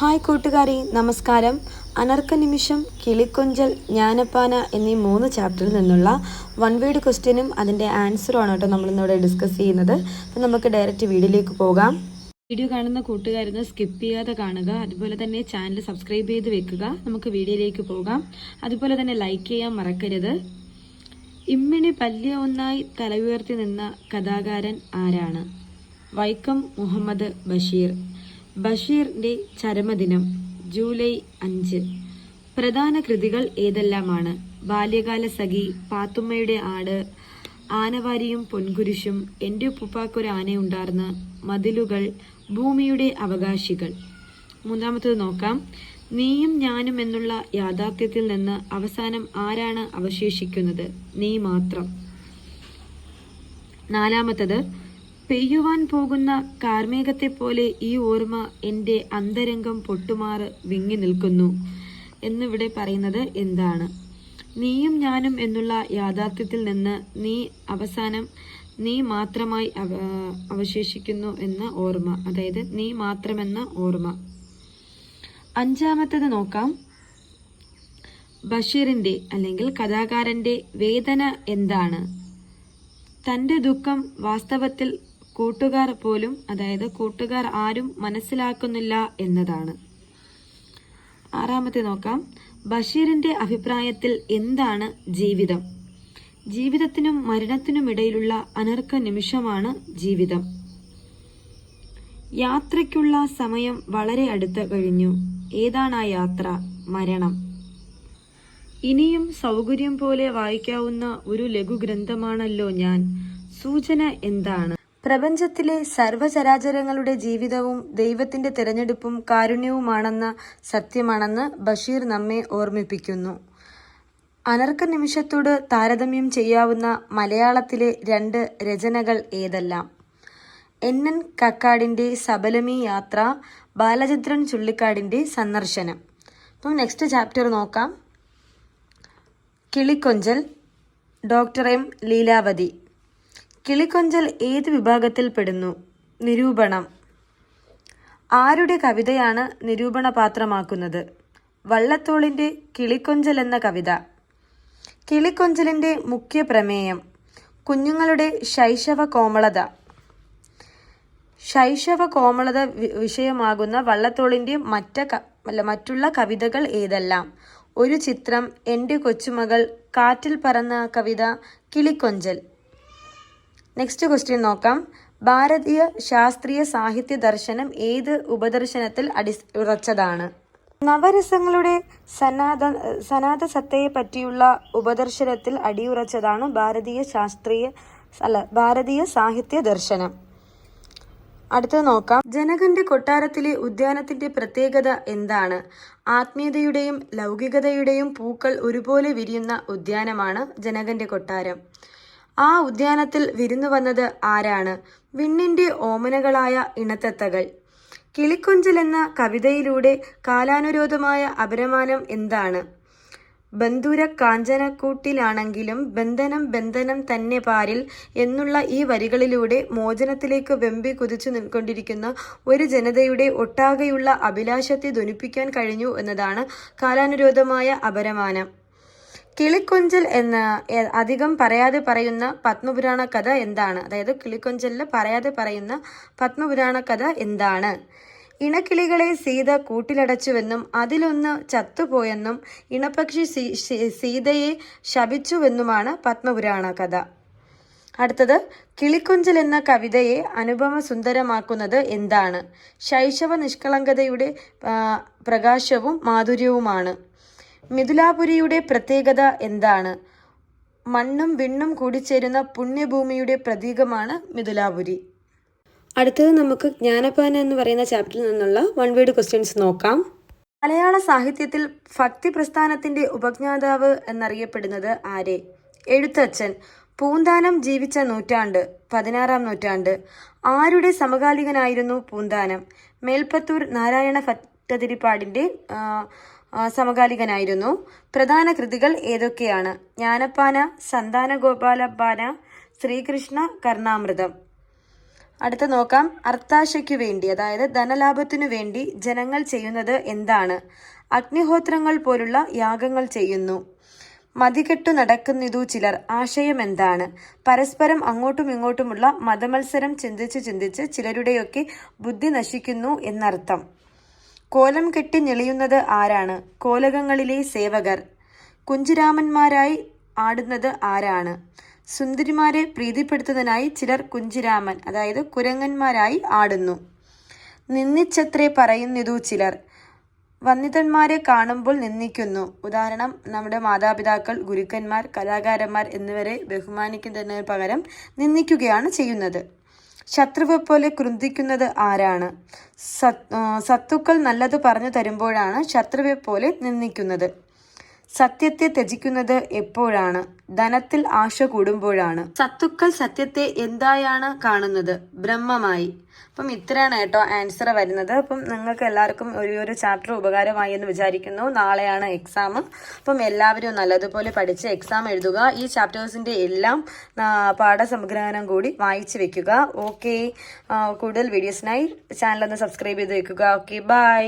Hi കൂട്ടുകാരി നമസ്കാരം. അനർക്ക നിമിഷം കിളിക്കൊഞ്ചൽ ജ്ഞാനപ്പാന എന്നീ മൂന്ന് ചാപ്റ്ററിൽ നിന്നുള്ള വൺ വേഡ് ക്വസ്റ്റ്യനും അതിന്റെ ആൻസറുമാണ് കേട്ടോ നമ്മളിന്നിവിടെ ഡിസ്കസ് ചെയ്യുന്നത്. അപ്പം നമുക്ക് ഡയറക്റ്റ് വീഡിയോയിലേക്ക് പോകാം. വീഡിയോ കാണുന്ന കൂട്ടുകാരെന്ന് സ്കിപ്പ് ചെയ്യാതെ കാണുക. അതുപോലെ തന്നെ ചാനൽ സബ്സ്ക്രൈബ് ചെയ്ത് വെക്കുക. നമുക്ക് വീഡിയോയിലേക്ക് പോകാം. അതുപോലെ തന്നെ ലൈക്ക് ചെയ്യാൻ മറക്കരുത്. ഇമ്മിണി പല്യ ഒന്നായി തല ഉയർത്തി നിന്ന കഥാകാരൻ ആരാണ്? വൈക്കം മുഹമ്മദ് ബഷീർ. ബഷീറിന്റെ ചരമദിനം ജൂലൈ അഞ്ച്. പ്രധാന കൃതികൾ ഏതെല്ലാമാണ്? ബാല്യകാല സഖി പാത്തുമ്മയുടെ ആട് ആനവാരിയും പൊൻകുരിശും എന്റെ ഉപ്പുപ്പാക്കൊരു ആനയുണ്ടാർന്ന് മതിലുകൾ ഭൂമിയുടെ അവകാശികൾ. മൂന്നാമത്തത് നോക്കാം. നീയും ഞാനും എന്നുള്ള യാഥാർത്ഥ്യത്തിൽ നിന്ന് അവസാനം ആരാണ് അവശേഷിക്കുന്നത്? നീ മാത്രം. നാലാമത്തത് പെയ്യുവാൻ പോകുന്ന കാർമേഘത്തെ പോലെ ഈ ഓർമ്മ എന്റെ അന്തരംഗം പൊട്ടുമാറ് വിങ്ങി നിൽക്കുന്നു എന്നിവിടെ പറയുന്നത് എന്താണ്? നീയും ഞാനും എന്നുള്ള യാഥാർത്ഥ്യത്തിൽ നിന്ന് നീ അവസാനം നീ മാത്രമായി അവ- അവശേഷിക്കുന്നു എന്ന ഓർമ്മ. അതായത് നീ മാത്രമെന്ന ഓർമ്മ. അഞ്ചാമത്തത് നോക്കാം. ബഷീറിന്റെ അല്ലെങ്കിൽ കഥാകാരന്റെ വേദന എന്താണ്? തന്റെ ദുഃഖം വാസ്തവത്തിൽ കൂട്ടുകാർ പോലും അതായത് കൂട്ടുകാർ ആരും മനസ്സിലാക്കുന്നില്ല എന്നതാണ്. ആറാമത്തെ നോക്കാം. ബഷീറിന്റെ അഭിപ്രായത്തിൽ എന്താണ് ജീവിതം? ജീവിതത്തിനും മരണത്തിനും ഇടയിലുള്ള അനർക്ക നിമിഷമാണ് ജീവിതം. യാത്രയ്ക്കുള്ള സമയം വളരെ അടുത്ത് കഴിഞ്ഞു. ഏതാണ് ആ യാത്ര? മരണം. ഇനിയും സൗകര്യം പോലെ വായിക്കാവുന്ന ഒരു ലഘുഗ്രന്ഥമാണല്ലോ ഞാൻ. സൂചന എന്താണ്? പ്രപഞ്ചത്തിലെ സർവചരാചരങ്ങളുടെ ജീവിതവും ദൈവത്തിന്റെ തിരഞ്ഞെടുപ്പും കാരുണ്യവുമാണെന്ന സത്യമാണെന്ന് ബഷീർ നമ്മെ ഓർമ്മിപ്പിക്കുന്നു. അനർക്ക നിമിഷത്തോട് താരതമ്യം ചെയ്യാവുന്ന മലയാളത്തിലെ രണ്ട് രചനകൾ ഏതെല്ലാം? എൻ. എൻ. കക്കാടിന്റെ സബലമി യാത്ര ബാലചന്ദ്രൻ ചുള്ളിക്കാടിന്റെ സന്ദർശനം. അപ്പം നെക്സ്റ്റ് ചാപ്റ്റർ നോക്കാം. Kilikonchal doctor M Leelavathi. കിളിക്കൊഞ്ചൽ ഏത് വിഭാഗത്തിൽ പെടുന്നു നിരൂപണം. ആരുടെ കവിതയാണ് നിരൂപണ പാത്രമാക്കുന്നത് വള്ളത്തോളിന്റെ കിളിക്കൊഞ്ചൽ എന്ന കവിത. കിളിക്കൊഞ്ചലിന്റെ മുഖ്യ പ്രമേയം കുഞ്ഞുങ്ങളുടെ ശൈശവ കോമളത ശൈശവ കോമളത വിഷയമാകുന്ന വള്ളത്തോളിന്റെ മറ്റ അല്ല മറ്റുള്ള കവിതകൾ ഏതെല്ലാം? ഒരു ചിത്രം എന്റെ കൊച്ചുമകൾ കാറ്റിൽ പറന്ന കവിത കിളിക്കൊഞ്ചൽ നെക്സ്റ്റ് ക്വസ്റ്റ്യൻ നോക്കാം. ഭാരതീയ ശാസ്ത്രീയ സാഹിത്യ ദർശനം ഏത് ഉപദർശനത്തിൽ അടി ഉറച്ചതാണ്? നവരസങ്ങളുടെ സനാത സനാത സത്തയെ പറ്റിയുള്ള ഉപദർശനത്തിൽ അടിയുറച്ചതാണ് ഭാരതീയ ശാസ്ത്രീയ അല്ല ഭാരതീയ സാഹിത്യ ദർശനം. അടുത്തത് നോക്കാം. ജനകന്റെ കൊട്ടാരത്തിലെ ഉദ്യാനത്തിന്റെ പ്രത്യേകത എന്താണ്? ആത്മീയതയുടെയും ലൗകികതയുടെയും പൂക്കൾ ഒരുപോലെ വിരിയുന്ന ഉദ്യാനമാണ് ജനകന്റെ കൊട്ടാരം. ആ ഉദ്യാനത്തിൽ വിരുന്നു വന്നത് ആരാണ്? വിണ്ണിന്റെ ഓമനകളായ ഇണത്തത്തകൾ. കിളിക്കൊഞ്ചൽ എന്ന കവിതയിലൂടെ കാലാനുരോധമായ അപരമാനം എന്താണ്? ബന്ധുര കാഞ്ചനക്കൂട്ടിലാണെങ്കിലും ബന്ധനം ബന്ധനം തന്നെ പാരിൽ എന്നുള്ള ഈ വരികളിലൂടെ മോചനത്തിലേക്ക് വെമ്പി കുതിച്ചു നിൽക്കൊണ്ടിരിക്കുന്ന ഒരു ജനതയുടെ ഒട്ടാകെയുള്ള അഭിലാഷത്തെ ധ്വനിപ്പിക്കാൻ കഴിഞ്ഞു എന്നതാണ് കാലാനുരോധമായ അപരമാനം. കിളിക്കൊഞ്ചൽ എന്ന അധികം പറയാതെ പറയുന്ന പത്മപുരാണ കഥ എന്താണ്? അതായത് കിളിക്കൊഞ്ചലിൽ പറയാതെ പറയുന്ന പത്മപുരാണ കഥ എന്താണ്? ഇണക്കിളികളെ സീത കൂട്ടിലടച്ചുവെന്നും അതിലൊന്ന് ചത്തുപോയെന്നും ഇണപക്ഷി സീതയെ ശപിച്ചുവെന്നുമാണ് പത്മപുരാണ കഥ. അടുത്തത് കിളിക്കൊഞ്ചൽ എന്ന കവിതയെ അനുപമ സുന്ദരമാക്കുന്നത് എന്താണ്? ശൈശവ നിഷ്കളങ്കതയുടെ പ്രകാശവും മാധുര്യവുമാണ്. മിഥുലാപുരിയുടെ പ്രത്യേകത എന്താണ്? മണ്ണും വിണ്ണും കൂടിച്ചേരുന്ന പുണ്യഭൂമിയുടെ പ്രതീകമാണ് മിഥുലാപുരി. അടുത്തത് നമുക്ക് ജ്ഞാനപാന എന്ന് പറയുന്ന ചാപ്റ്ററിൽ നിന്നുള്ള വൺ വേർഡ് ക്വസ്റ്റ്യൻസ് നോക്കാം. മലയാള സാഹിത്യത്തിൽ ഭക്തി പ്രസ്ഥാനത്തിന്റെ ഉപജ്ഞാതാവ് എന്നറിയപ്പെടുന്നത് ആരെ? എഴുത്തച്ഛൻ. പൂന്താനം ജീവിച്ച നൂറ്റാണ്ട് പതിനാറാം നൂറ്റാണ്ട്. ആരുടെ സമകാലികനായിരുന്നു പൂന്താനം? മേൽപ്പത്തൂർ നാരായണ ഭട്ടതിരിപ്പാടിന്റെ സമകാലികനായിരുന്നു. പ്രധാന കൃതികൾ ഏതൊക്കെയാണ്? ജ്ഞാനപ്പാന സന്താന ഗോപാലപ്പാന ശ്രീകൃഷ്ണ കർണാമൃതം. അടുത്ത നോക്കാം. അർത്ഥാശയ്ക്കു വേണ്ടി അതായത് ധനലാഭത്തിനു വേണ്ടി ജനങ്ങൾ ചെയ്യുന്നത് എന്താണ്? അഗ്നിഹോത്രങ്ങൾ പോലുള്ള യാഗങ്ങൾ ചെയ്യുന്നു. മതികെട്ടു നടക്കുന്നിതു ചിലർ ആശയം എന്താണ്? പരസ്പരം അങ്ങോട്ടും ഇങ്ങോട്ടുമുള്ള മതമത്സരം ചിന്തിച്ച് ചിന്തിച്ച് ചിലരുടെയൊക്കെ ബുദ്ധി നശിക്കുന്നു എന്നർത്ഥം. കോലം കെട്ടി ഞെളിയുന്നത് ആരാണ്? കോലകങ്ങളിലെ സേവകർ. കുഞ്ചിരാമന്മാരായി ആടുന്നത് ആരാണ്? സുന്ദരിമാരെ പ്രീതിപ്പെടുത്തുന്നതിനായി ചിലർ കുഞ്ചിരാമൻ അതായത് കുരങ്ങന്മാരായി ആടുന്നു. നിന്ദിച്ചത്രേ പറയുന്നിതു ചിലർ. വന്നിതന്മാരെ കാണുമ്പോൾ നിന്ദിക്കുന്നു. ഉദാഹരണം നമ്മുടെ മാതാപിതാക്കൾ ഗുരുക്കന്മാർ കലാകാരന്മാർ എന്നിവരെ ബഹുമാനിക്കുന്നതിന് പകരം നിന്ദിക്കുകയാണ് ചെയ്യുന്നത്. ശത്രുവെ പോലെ കൃന്തിക്കുന്നത് ആരാണ്? സത് സത്തുക്കൾ നല്ലത് പറഞ്ഞു തരുമ്പോഴാണ് ശത്രുവെ പോലെ നിന്ദിക്കുന്നത്. സത്യത്തെ ത്യജിക്കുന്നത് എപ്പോഴാണ്? ധനത്തിൽ ആശ കൂടുമ്പോഴാണ്. സത്തുക്കൾ സത്യത്തെ എന്തായാണ് കാണുന്നത്? ബ്രഹ്മമായി. അപ്പം ഇത്രയാണ് കേട്ടോ ആൻസർ വരുന്നത്. അപ്പം നിങ്ങൾക്ക് എല്ലാവർക്കും ഒരു ഒരു ചാപ്റ്റർ ഉപകാരമായി എന്ന് വിചാരിക്കുന്നു. നാളെയാണ് എക്സാം അപ്പം എല്ലാവരും നല്ലതുപോലെ പഠിച്ച് എക്സാം എഴുതുക. ഈ ചാപ്റ്റേഴ്സിന്റെ എല്ലാം പാഠസംഗ്രഹനം കൂടി വായിച്ചു വെക്കുക. ഓക്കെ കൂടുതൽ വീഡിയോസിനായി ചാനലൊന്ന് സബ്സ്ക്രൈബ് ചെയ്ത് വെക്കുക. Okay bye